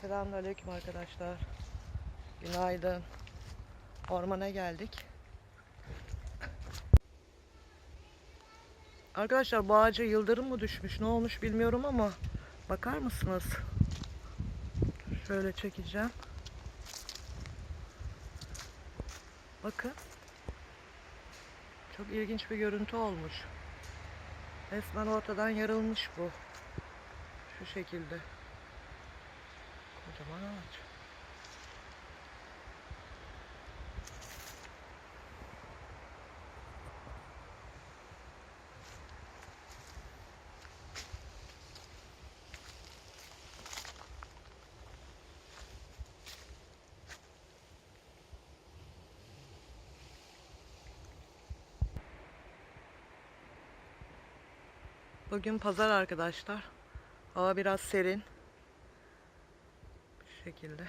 Selamünaleyküm arkadaşlar. Günaydın. Ormana geldik. Arkadaşlar bu ağaca yıldırım mı düşmüş ne olmuş bilmiyorum ama bakar mısınız? Şöyle çekeceğim. Bakın. Çok ilginç bir görüntü olmuş. Resmen ortadan yarılmış bu. Şu şekilde. Kocaman ağaç. Bugün pazar arkadaşlar. Hava biraz serin. Şekilde.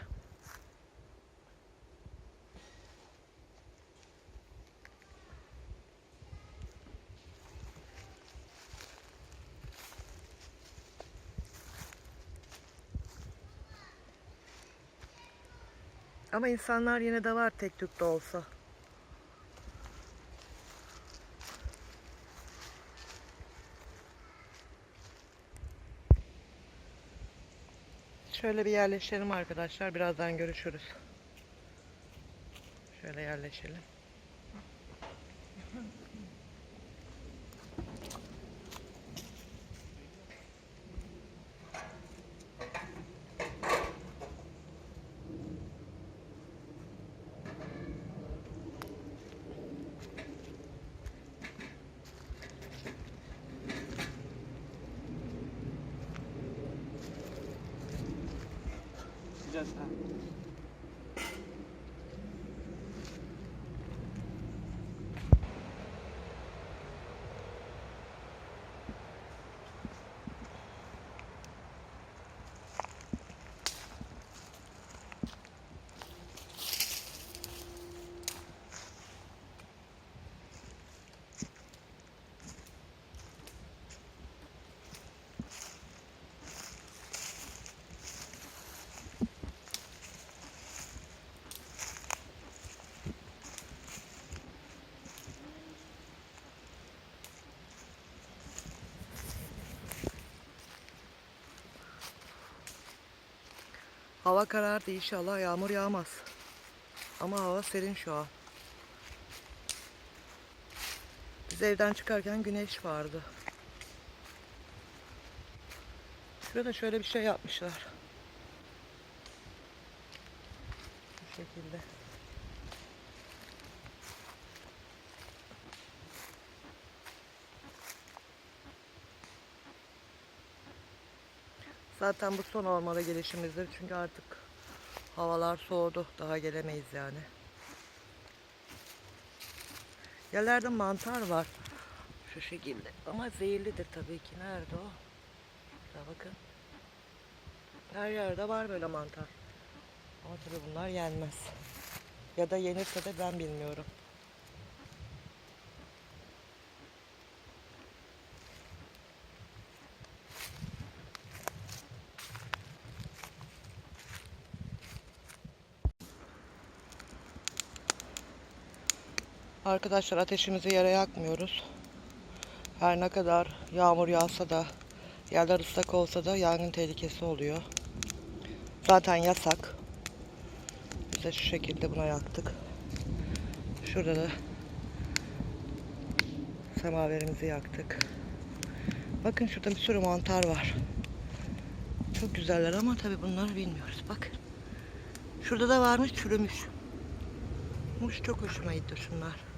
Ama insanlar yine de var tek tük de olsa. Şöyle bir yerleşelim arkadaşlar. Birazdan görüşürüz. Şöyle yerleşelim. 디자스타 Hava karardı inşallah yağmur yağmaz. Ama hava serin şu an. Biz evden çıkarken güneş vardı. Şurada şöyle bir şey yapmışlar. Bu şekilde. Zaten bu son ormana gelişimizdir. Çünkü artık havalar soğudu. Daha gelemeyiz yani. Yerlerde mantar var. Şu şekilde. Ama zehirlidir tabii ki. Nerede o? Burada bakın. Her yerde var böyle mantar. Ama tabii bunlar yenmez. Ya da yenirse de ben bilmiyorum. Arkadaşlar ateşimizi yere yakmıyoruz. Her ne kadar yağmur yağsa da yerler ıslak olsa da yangın tehlikesi oluyor. Zaten yasak. Biz de şu şekilde buna yaktık. Şurada da semaverimizi yaktık. Bakın şurada bir sürü mantar var. Çok güzeller ama tabi bunları bilmiyoruz. Bakın. Şurada da varmış çürümüş. Muş çok hoşuma gitti şunlar.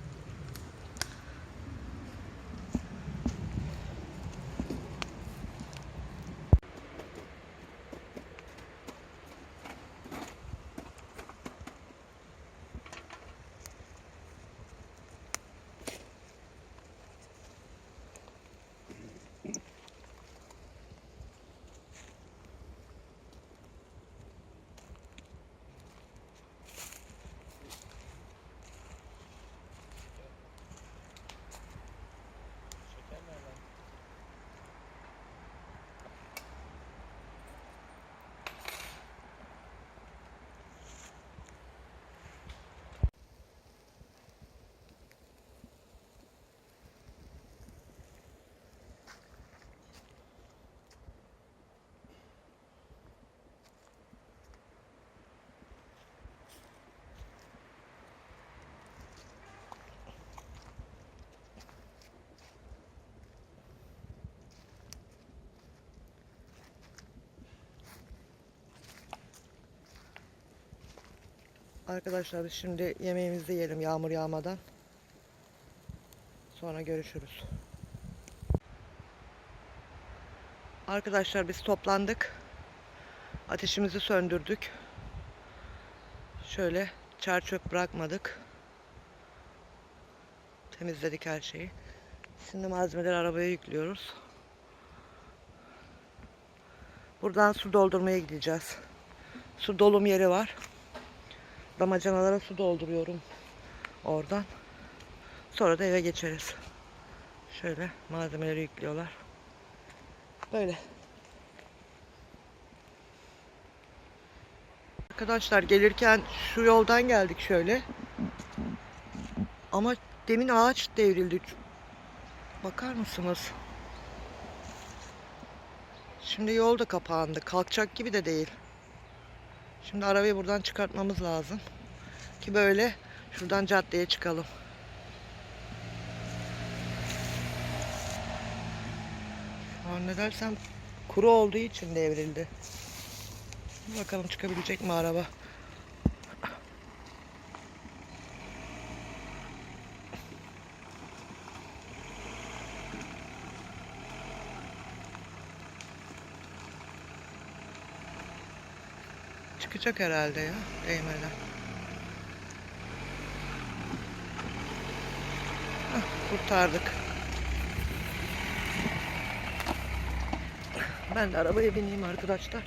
Arkadaşlar biz şimdi yemeğimizi yiyelim yağmur yağmadan. Sonra görüşürüz. Arkadaşlar biz toplandık. Ateşimizi söndürdük. Şöyle çer çöp bırakmadık. Temizledik her şeyi. Şimdi malzemeleri arabaya yüklüyoruz. Buradan su doldurmaya gideceğiz. Su dolum yeri var. Damacanalara su dolduruyorum oradan. Sonra da eve geçeriz. Şöyle malzemeleri yüklüyorlar. Böyle. Arkadaşlar gelirken şu yoldan geldik şöyle. Ama demin ağaç devrildi. Bakar mısınız? Şimdi yol da kapandı. Kalkacak gibi de değil. Şimdi arabayı buradan çıkartmamız lazım. Ki böyle şuradan caddeye çıkalım. Şu dersem kuru olduğu için devrildi. Bakalım çıkabilecek mi araba? Çıkacak herhalde ya değmeden. Kurtardık. Ben de arabaya bineyim arkadaşlar.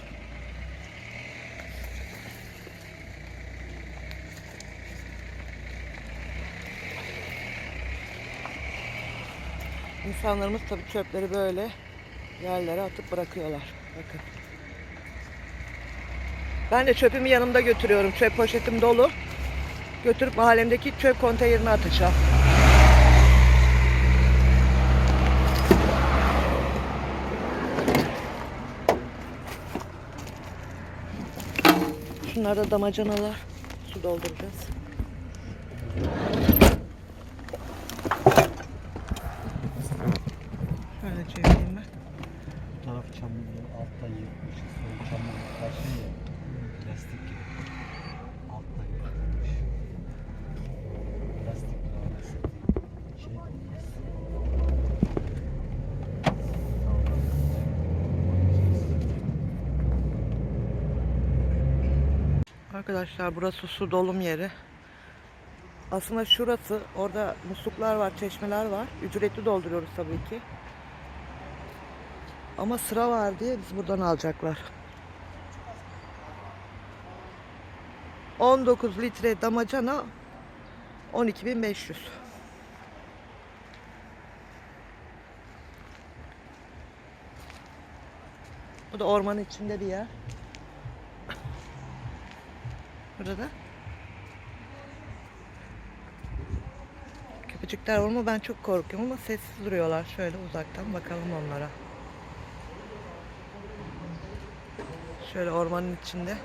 İnsanlarımız tabii çöpleri böyle yerlere atıp bırakıyorlar. Bakın. Ben de çöpümü yanımda götürüyorum. Çöp poşetim dolu. Götürüp mahallemdeki çöp konteynerine atacağım. Şunlar da damacanalar. Su dolduracağız. Şöyle çevireyim ben. Bu taraf çamurlu, altta yırtmış. Sol çamurlu karşı ya. Plastik gibi. Altta yırtılmış. Plastik lanet Şey olmaz. Arkadaşlar burası su dolum yeri. Aslında şurası orada musluklar var, çeşmeler var. Ücretli dolduruyoruz tabii ki. Ama sıra var diye biz buradan alacaklar. 19 litre damacana 12.500. Bu da ormanın içinde bir yer. Burada da. Köpecikler var ben çok korkuyorum ama sessiz duruyorlar. Şöyle uzaktan bakalım onlara. Şöyle ormanın içinde.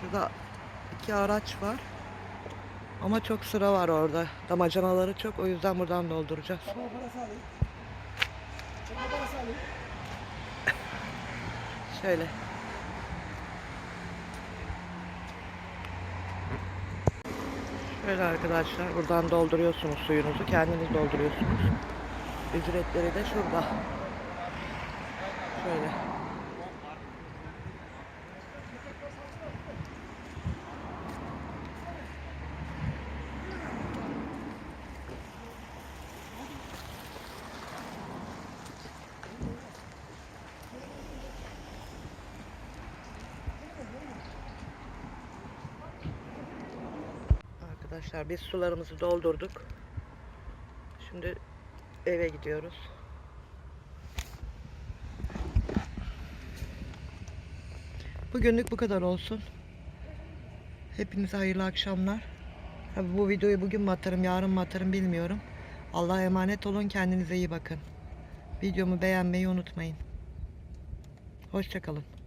Şurada iki araç var. Ama çok sıra var orada. Damacanaları çok o yüzden buradan dolduracağız. Şöyle. Şöyle arkadaşlar buradan dolduruyorsunuz suyunuzu. Kendiniz dolduruyorsunuz. Ücretleri de şurada. Şöyle. Arkadaşlar biz sularımızı doldurduk. Şimdi eve gidiyoruz. Bugünlük bu kadar olsun. Hepinize hayırlı akşamlar. Tabii bu videoyu bugün mü atarım, yarın mı atarım bilmiyorum. Allah'a emanet olun, kendinize iyi bakın. Videomu beğenmeyi unutmayın. Hoşçakalın.